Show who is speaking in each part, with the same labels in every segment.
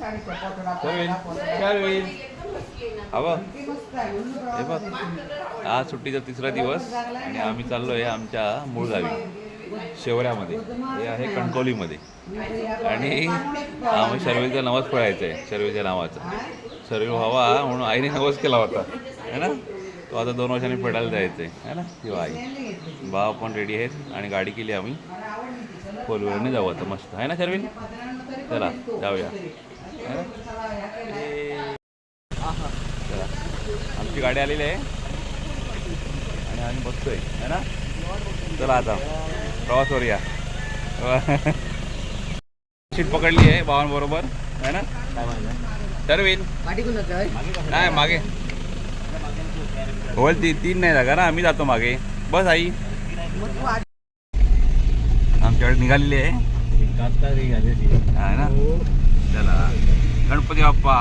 Speaker 1: शार्विन हवं हे बघ आज सुट्टीचा तिसरा दिवस आणि आम्ही चाललोय आमच्या मूळ गावी शेवऱ्यामध्ये. हे आहे कणकवलीमध्ये. आणि आम्ही शर्वेचा नवस पळायचा आहे शर्वेच्या नावाचा. शर्वे व्हावा म्हणून आईने नवस केला होता. है ना? तो आता दोन वर्षांनी फेडायला जायचं आहे है ना? किंवा आई भाव पण रेडी आहेत आणि गाडी केली आम्ही. फोर व्हीलरने जाऊ आता मस्त. आहे ना शर्विन? चला जाऊया? चला आमची गाडी आलेली आहे. आणि आम्ही बसतोय है ना? चला आता प्रवास करूया सीट पकडली आहे भावांबरोबर है ना? शर्विन नाही मागे. होल ती तीन नाही जागा ना? आम्ही जातो मागे. बस आई. आमच्याकडे निघालेली आहे. आहे ना? चला गणपती बाप्पा.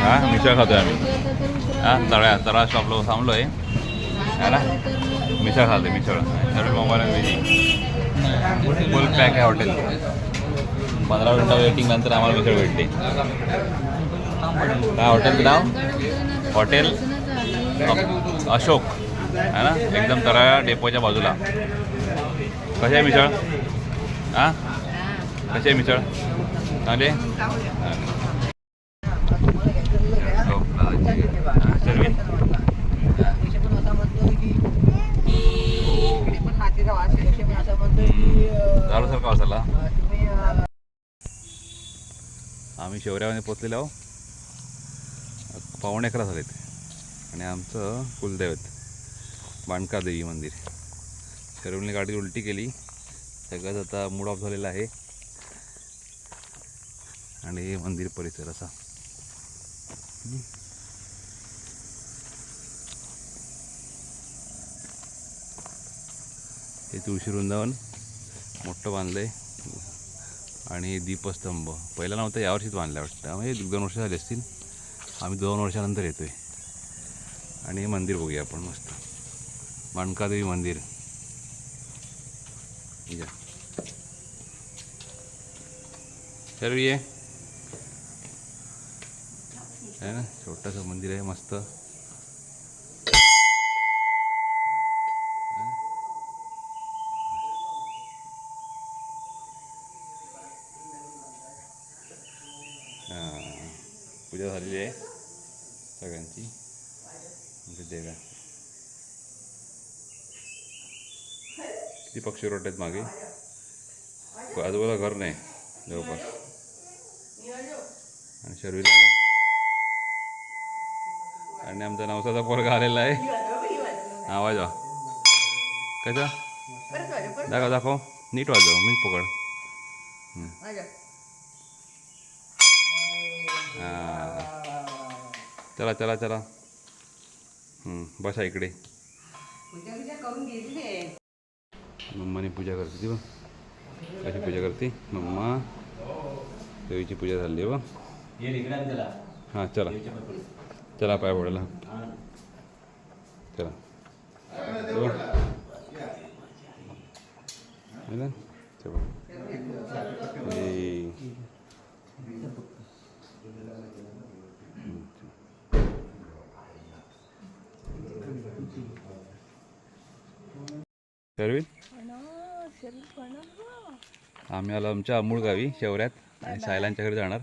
Speaker 1: हा मिसळ खातोय आम्ही. हा तळ्या तळा स्टॉपला थांबलो आहे है ना? मिसळ खातोय मिसळ. सर्व मोबाईल फुल पॅक आहे हॉटेल पंधरा मिनटं वेटिंग नंतर आम्हाला मिसळ भेटते काय हॉटेलचं नाव? हॉटेल अशोक. है ना? एकदम तळा डेपोच्या बाजूला. कशी आहे मिसळ? हां? कशी मिसळ? चांगली? हो, आहे? आम्ही शेवऱ्यामध्ये पोचलेलो आहो. पावणे अकरा झालेत. आणि आमचं कुलदैवत बाणकादेवी मंदिर. शरवणी गाडी उलटी केली. सगळंच आता मूड ऑफ झालेला आहे. आणि हे मंदिर परिसर असा. हे तुळशी वृंदावन मोठं बांधलं आहे आणि दीपस्तंभ. पहिला नव्हता यावर्षीच बांधला वाटतं. म्हणजे एक दोन वर्ष झाले असतील. आम्ही दोन वर्षानंतर येतो आहे आणि हे मंदिर बघूया आपण मस्त. माणकादेवी मंदिर. या. सर्व ये. आहे ना? छोटंसं मंदिर आहे मस्त. पूजा झालेली आहे सगळ्यांची. म्हणजे देव्या. किती पक्षी रोट आहेत मागे? आजूबाजूला घर नाही जवळपास. आणि शर्वीला आलं. आणि आमचा नवसाचा पोरगा आलेला आहे. आवाज वा कसा? दाखव दाखव. नीट वाजव मी पकड. हां. चला चला चला. हं, बसा इकडे. मम्माने पूजा करते ती बघ. कशी पूजा करते? मम्मा. देवीची पूजा झाली बघ. हां चला. चला पाय पडायला चला. ना? आम्ही आलो आमच्या अमूळ गावी शेवऱ्यात. आणि सायलांच्या घरी जाणार.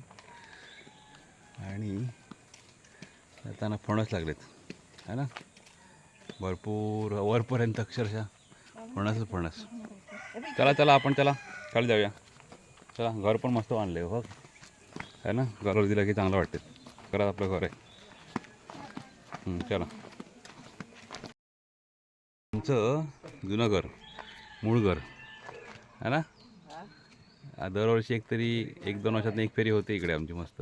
Speaker 1: आणि जाताना फणस लागलेत. है ना? भरपूर वरपर्यंत अक्षरशः फणसच फणस. चला चला आपण चला खाली जाऊया चला घर पण मस्त आणले हो. है ना? घरावर दिलं की चांगलं वाटते घरात आपलं घर आहे. चला. आमचं जुनं घर मूळ घर. है ना? दरवर्षी एक तरी एक दोन वर्षात एक फेरी होते इकडे आमची मस्त.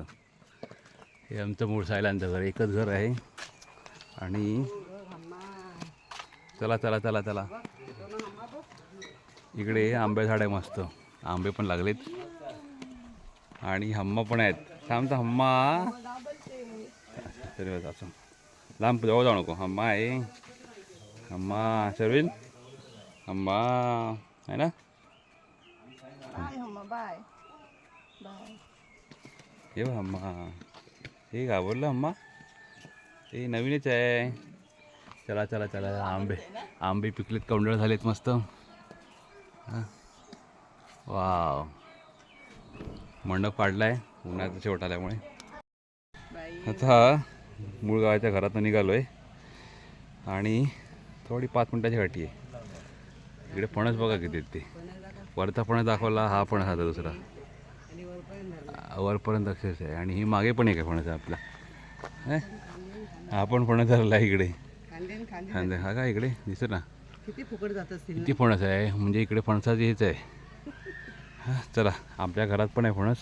Speaker 1: हे आमचं मूळ सायलांचं घर एकच घर आहे. आणि चला चला चला चला. इकडे आंबे झाड आहे मस्त. आंबे पण लागलेत. आणि हम्मा पण आहेत. थांबता हम्मा. असं. लांब जवळ जाऊ नको. हम्मा आहे. हम्मा शर्विन हम्मा आहे ना?
Speaker 2: बाय
Speaker 1: हे बघ ते घाबरलं अम्मा. ते नवीनच आहे. चला चला चला आंबे. आंबे पिकलेत कौंडळ झालेत मस्त. वाव. मंडप काढलाय उन्हाचा शेवट आल्यामुळे. आता मूळ गावाच्या घरातून निघालो आहे आणि थोडी पाच मिनटाची गाठी आहे. इकडे फणस बघा किती ते. वरचा फणस दाखवला हा फणस आता दुसरा. वरपर्यंत अक्षरश आहे. आणि ही मागे पण एक आहे फणस आहे आपला. हे? पण फणस इकडे. खांदे हा का इकडे? दिसत ना.
Speaker 2: किती फुकट जात असतील
Speaker 1: किती फणस आहे? म्हणजे इकडे फणसाची हेच आहे. हा, चला. आपल्या घरात पण आहे फणस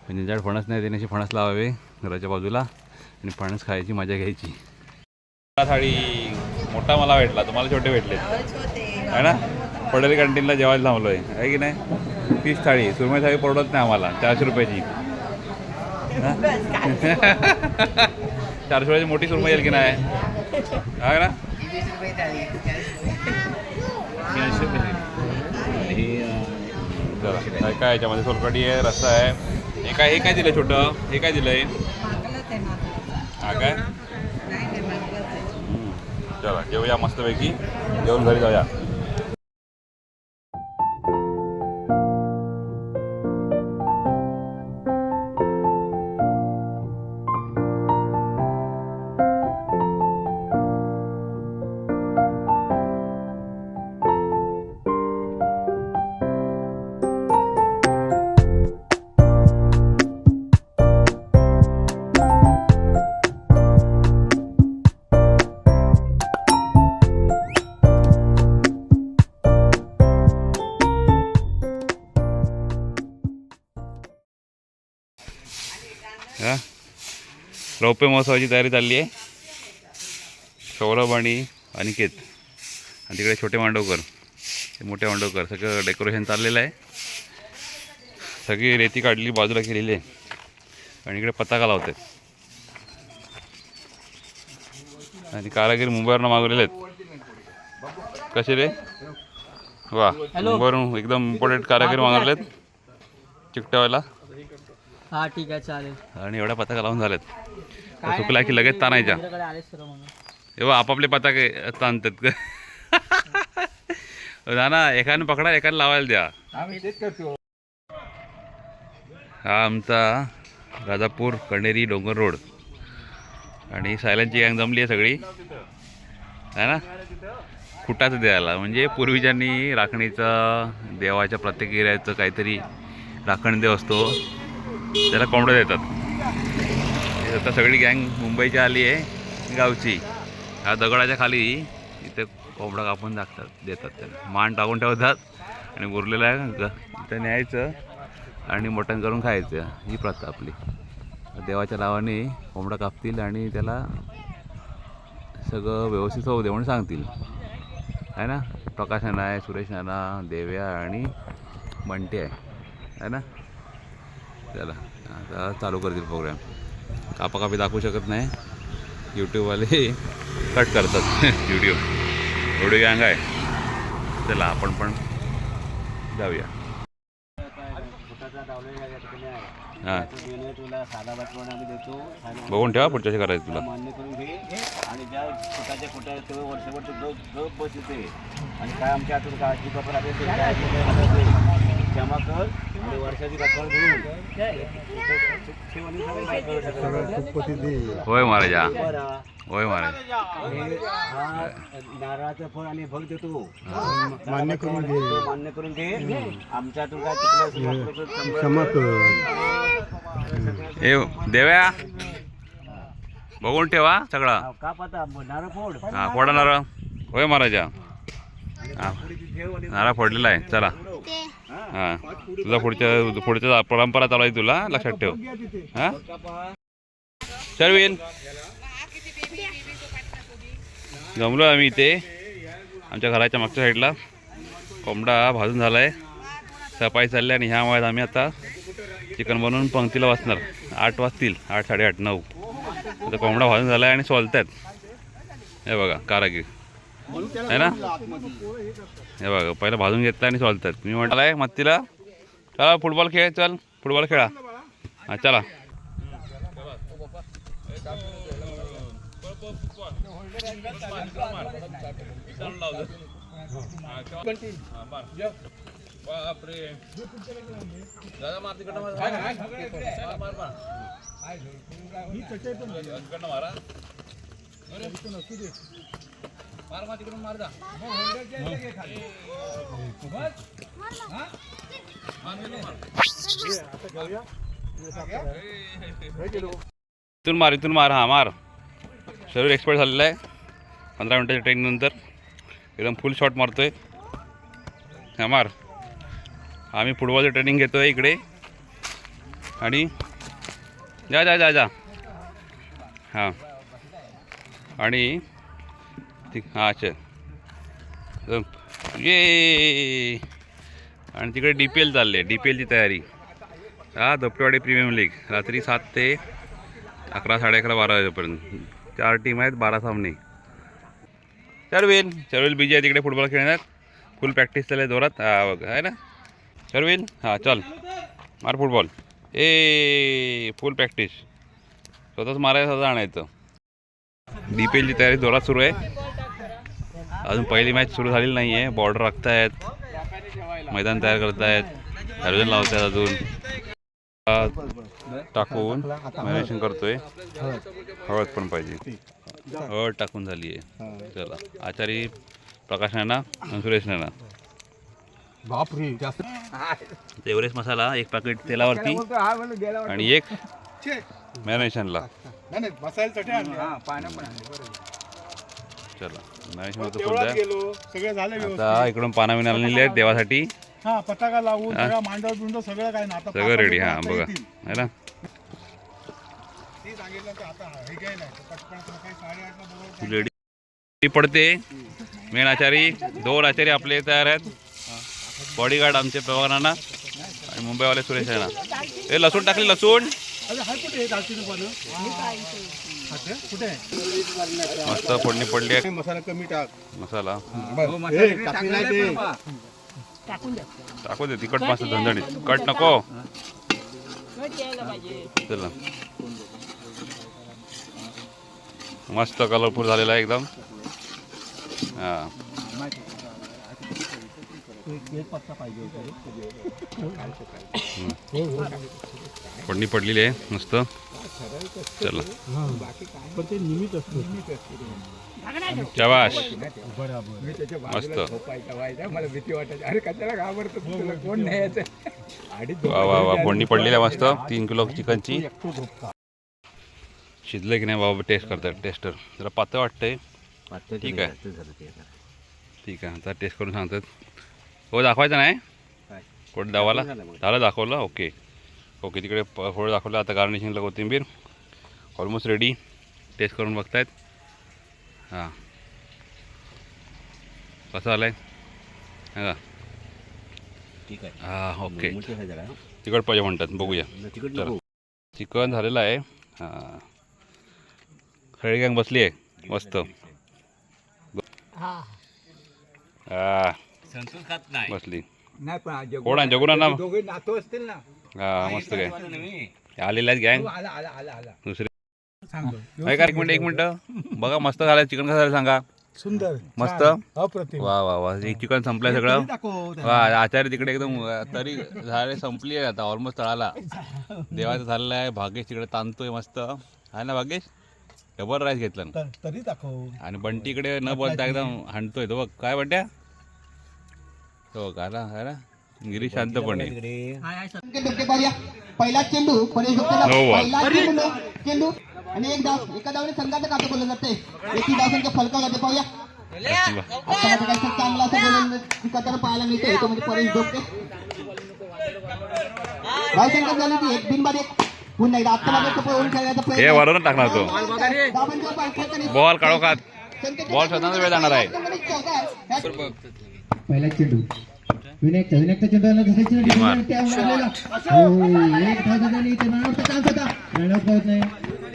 Speaker 1: म्हणजे ज्याच्याकडे फणस नाही अशी फणस लावावे घराच्या बाजूला. आणि फणस खायची मजा घ्यायची. थाळी मोठा मला भेटला. तुम्हाला छोटे भेटले आहे ना? पडेल कॅन्टीनला जेवायला थांबलो आहे की नाही? फिश थाळी सुरमई थाळी परवडत नाही आम्हाला चारशे रुपयाची. हा? चारशे रुपयाची मोठी सुरमई येईल की नाही? आहे ना? काय काय याच्यामध्ये सोलकढी आहे रस्सा आहे. हे काय हे काय दिलं छोटं? हे काय दिलंय? हा काय. चला जेवूया मस्तपैकी. जेवून घरी जाऊया. रौप्य महोत्सवाची तयारी चालली आहे. सौरभ आणि अनिकेत. आणि तिकडे छोटे मांडवकर. ते मोठे मांडवकर. सगळं डेकोरेशन चाललेलं आहे. सगळी रेती काढली बाजूला केलेली आहे. आणि इकडे पताका लावतात. आणि कारागीर मुंबईवरनं मागवलेले आहेत. कसे रे? वा. मुंबईवरून एकदम इम्पॉर्टंट कारागीर मागवलेत. चिकटवायला.
Speaker 2: हा ठीक आहे चालेल.
Speaker 1: आणि एवढ्या पताका लावून झाल्यात सुकला की लगेच ताणायच्या.
Speaker 2: तुझ्याकडे म्हणून.
Speaker 1: तेव्हा आपापले पताके ताणतात. ना ना एकाने पकडा एकाने लावायला द्या. हा आमचा राजापूर कणेरी डोंगर रोड. आणि सायलनची गँग जमली आहे सगळी. है ना? खुटाचं द्यायला. म्हणजे पूर्वीच्यांनी राखणीचा देवाच्या प्रत्येक एरियाचं काहीतरी राखण देव असतो. त्याला कोंबड्या देतात. आता सगळी गँग मुंबईची आली आहे गावची. ह्या दगडाच्या खाली इथे कोंबडा कापून टाकतात देतात त्याला. मान टाकून ठेवतात आणि उरलेलं आहे इथं न्यायचं आणि मटण करून खायचं. ही प्रथा आपली. देवाच्या नावाने कोंबडा कापतील आणि त्याला सगळं व्यवस्थित होऊ दे म्हणून सांगतील. आहे ना? प्रकाश नाना आहे सुरेश नाना देव्या आणि बंटी आहे. है ना? त्याला. आता चालू करतील प्रोग्राम कापाकापी दाखवू शकत नाही. यूट्यूबवाले कट करतात. व्हिडिओ व्हिडिओ गँग आहे. चला आपण पण जाऊया. हां. बघून ठेवा पुढच्या करायचं तुला.
Speaker 2: मान्य करून घे. आणि ज्या फुटाच्या फुटा वर्षभर तो बस येते आणि काय आमच्या हातून काय आजी जमा कर.
Speaker 1: होय महाराजा. होय महाराज.
Speaker 2: नारळाचं फळ आणि भग देतो. मान्य करून घे. मान्य करून घे. आमच्या
Speaker 1: ए देव्या बघून ठेवा सगळा.
Speaker 2: का पता नारळ फोड.
Speaker 1: हां फोडा नारळ. होय महाराजा. हां नारळ फोडलेला आहे. चला. हां. तुझा पुढच्या पुढच्या परंपरा चालू आहे तुला लक्षात ठेव. हां? चल जमलो आम्ही इथे आमच्या घराच्या मागच्या साईडला कोंबडा भाजून झाला आहे सफाई चालली आणि ह्या वयात आम्ही आता चिकन बनवून पंक्तीला वाचणार. आठ वाजतील आठ साडेआठ नऊ. आता कोंबडा भाजून झाला आहे आणि सोलतात हे बघा कारागीर. आहे ना? हे बघा पहिलं भाजून घेतलं आणि सोलतात मी म्हटलं आहे मत्तीला? चला फुटबॉल खेळ चल. फुटबॉल खेळा. हा चला. बापरे दादा मार तिकडनं मार. मार, मार, मार. तिकडनं इथून मार इथून मार हा मार. शरीर एक्सपर्ट झालेलं आहे. पंधरा मिनिटाच्या ट्रेनिंग नंतर. एकदम फुल शॉट मारतोय. हा मार. आम्ही फुटबॉलचं ट्रेनिंग घेतोय इकडे. आणि जा जा जा जा. हां. आणि ठीक हां अच्छा ये. आणि तिकडे डी पी एल चालले आहे डी पी एलची तयारी. हा दपटेवाडी प्रीमियम लीग. रात्री सात ते अकरा साडे अकरा बारा वाजेपर्यंत. चार टीम आहेत बारा सामने. चरवेल चरवेल बीजी आहे तिकडे फुटबॉल खेळण्यात. फुल प्रॅक्टिस चालली आहे जोरात. आहे ना? चरवेल हां चल. मार फुटबॉल. ए फुल प्रॅक्टिस स्वतःच मारायचं स्वतः आणायचं डी पी एलची तयारी जोरात सुरू आहे. अजून पहिली मॅच सुरू झालेली नाही आहे बॉर्डर राखतायत. मैदान तयार करतायत. हॅरोजन लावतायत अजून. टाकून मॅरिनेशन करतोय. हळद पण पाहिजे. हळद टाकून झाली आहे चला. आचारी प्रकाश नाना आणि सुरेश नाना.
Speaker 3: बापरे जास्त.
Speaker 1: एव्हरेस्ट मसाला एक पॅकेट तेलावरती आणि एक
Speaker 3: आणले.
Speaker 1: चला. मॅरिनेशन होतं
Speaker 3: तेवढाच
Speaker 1: सध्या
Speaker 3: गेलो. सगळं झालं व्यवस्थित.
Speaker 1: आता इकडून पाना विना आणलेली आहेत देवासाठी.
Speaker 3: हा पताका लावून
Speaker 1: हा.
Speaker 3: सगळं मांडव बिंडव सगळं काय ना आता
Speaker 1: सगळं रेडी हां
Speaker 3: आता
Speaker 1: बघा.
Speaker 3: येतील.
Speaker 1: है ना?
Speaker 3: ती सांगितलं तर आता हे काय नाही तर पटकन सकाळी साडेआठला बरोबर
Speaker 1: लेडी पडते. मेन आचारी दोन आचारी आपले तयार आहेत. बॉडीगार्ड आमचे प्रवानाना आणि मुंबईवाले सुरेश राणा. ए लसूण टाकले लसूण.
Speaker 3: अरे हा कुठे दालचिनी पानं हा
Speaker 1: मस्त फोडणी पडली आहे.
Speaker 3: मसाला कमी टाक.
Speaker 1: मसाला.
Speaker 3: हे.
Speaker 1: टाकू दे तिखट मस्त झणझणीत. कट नको. चला. मस्त कलरफुल झालेला आहे एकदम. हा. फोडणी पडलेली आहे मस्त. चला. शाबाश मस्त. वा वा वा फोडणी पडलेली आहे मस्त. तीन किलो चिकनची. शिजलं की नाही बाबा टेस्ट करतात टेस्टर जरा पातळ वाटतंय. ठीक आहे. ठीक आहे आता टेस्ट करून सांगतात. हो दाखवायचं नाही? कोण दावाला
Speaker 2: झालं
Speaker 1: दाखवलं? ओके. ओके तिकडे थोडं दाखवलं. आता गार्निशिंगला कोथिंबीर. ऑलमोस्ट रेडी टेस्ट करून बघतायत. हां. कसं आलं आहे हां.
Speaker 2: ठीक आहे.
Speaker 1: हां ओके. तिकट पाहिजे म्हणतात. बघूया. चला. चिकन झालेलं आहे. हां. खळी गँग बसली आहे. मस्त. हां.
Speaker 2: संतोष खात नाही.
Speaker 1: बसली.
Speaker 3: नाही पण
Speaker 1: कोण आहे? जगुना ना.
Speaker 3: दोघे नातू असतील ना.
Speaker 1: हां मस्त काय आलेले आहेत गँग.
Speaker 3: आला आला आला आला.
Speaker 1: दुसरे.
Speaker 3: सांगतो.
Speaker 1: काय का एक मिनिट एक मिनिट. बघा मस्त झालं. चिकन कसं झालं सांगा.
Speaker 3: सुंदर.
Speaker 1: मस्त?
Speaker 3: छान, अप्रतिम.
Speaker 1: वा वा वा. हे चिकन संपलंय सगळं.
Speaker 3: दाखव
Speaker 1: वा आचार्य तिकडे एकदम अं, तरी झाले संपली आहे आता ऑलमोस्ट तळाला. देवाचं झालेलं आहे भाग्येश तिकडे ताणतोय मस्त. आहे ना भाग्येश डबल राईस घेतलं
Speaker 3: तर- तरी दाखव.
Speaker 1: आणि बंटी इकडे न बोलता एकदम हाणतोय तो बघ काय बंट्या? तो का? ना है ना गिरीश शांतपणे
Speaker 4: पहिला चेंडू चेंडू आणि एक डाव एका डावने संघाचं खातं बोललं जाते. एकी डावसंख्या फलका जाते पाहूया. चांगला असं बोलून पाहायला मिळते तो म्हणजे परेश डोके धावसंख्या झाली ती एक बिनबाद एक. पुन्हा एकदा आत्ता मागे पळून खेळण्याचा
Speaker 1: हे वरून टाकणार तो. बॉल
Speaker 4: संकेत-
Speaker 1: बॉल स्वतःच वेळ जाणार आहे.
Speaker 4: पहिला चेंडू. विनायकचा विनायकचा चेंडू आला दुसऱ्या चेंडू. हो, एक धाव झाला आणि इथे रनआउटचा चान्स होता. रनआउट पाहत नाही.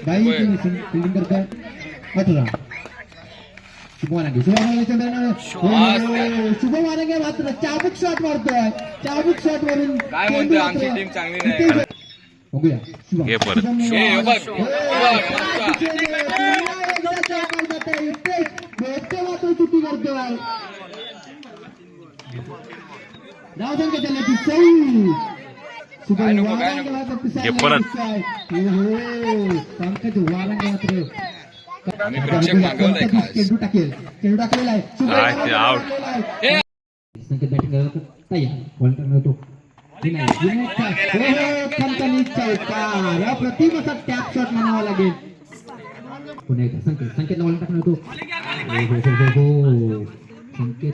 Speaker 4: बाई फिल्डिंग करतोय. अठरा शुभम वारंगे शुभम वारंगे चंद्रनाथ. हो, शुभम वारंगे मात्र. चाबूक शॉट मारतोय. चाबूक शॉट वरून
Speaker 5: काय म्हणतोय, आमची team चांगली नाही.
Speaker 4: इथे- बघूया. शुभम.
Speaker 1: घे परत.
Speaker 4: शुभम
Speaker 5: हे,
Speaker 4: मात्र चुकी करतोय. ती पंकज चेंडू टाकेल? चेंडू टाकलेला आहे. संकेत बॅटिंग करायला तयार हो हो खणखणीत चौकार अप्रतिम असा टॅप शॉट म्हणावा लागेल. पुन्हा एकदा संकेत संकेत टाकणार हो हो हो. संकेत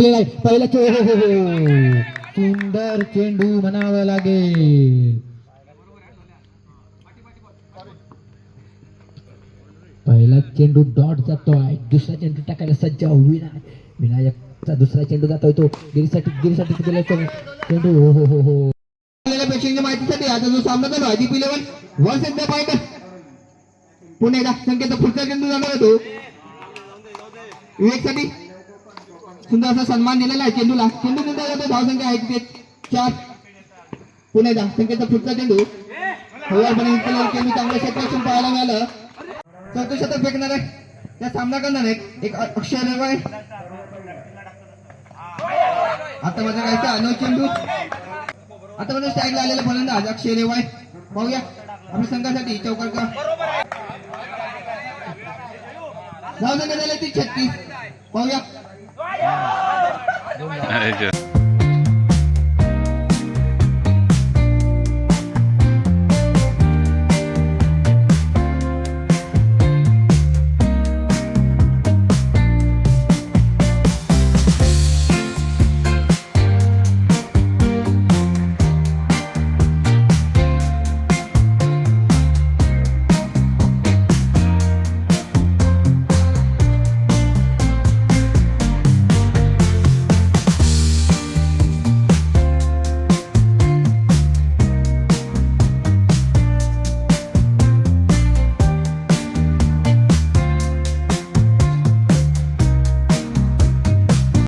Speaker 4: टाकलेला आहे पहिला सुंदर चेंडू म्हणावा लागेल. पहिला चेंडू डॉट जातोय दुसरा चेंडू टाकायला सज्ज विनायक विनायकचा दुसरा चेंडू जातोय तो. गिरीसाठी गिरीसाठी गेला चेंडू हो हो हो हो. माहितीसाठी आता जो सामना चालू आहे Deep eleven one centre point Pune Sanket पुढचा चेंडू जाणार होतो एक विवेकसाठी सुंदर असा सन्मान दिलेला आहे चेंडूला. चेंडू दिला जातो धावसंख्या आहे तिथे. चार. पुण्याचा संख्येचा पुढचा चेंडू. हवारपणे चेंडू चांगलं क्षेत्रातून पाहायला मिळालं. चौथं शतक फेकणार आहे त्या सामना करणार आहे एक अ- अक्षय रेवाय आता माझ्या काय अनव चेंडू. आता माझ्या स्टॅगला आलेला फलंदाज अक्षय रेवाय पाहूया. आपल्या संघासाठी चौकार का? धावसंख्या झाली ती छत्तीस. पाहूया.
Speaker 1: 哎，这。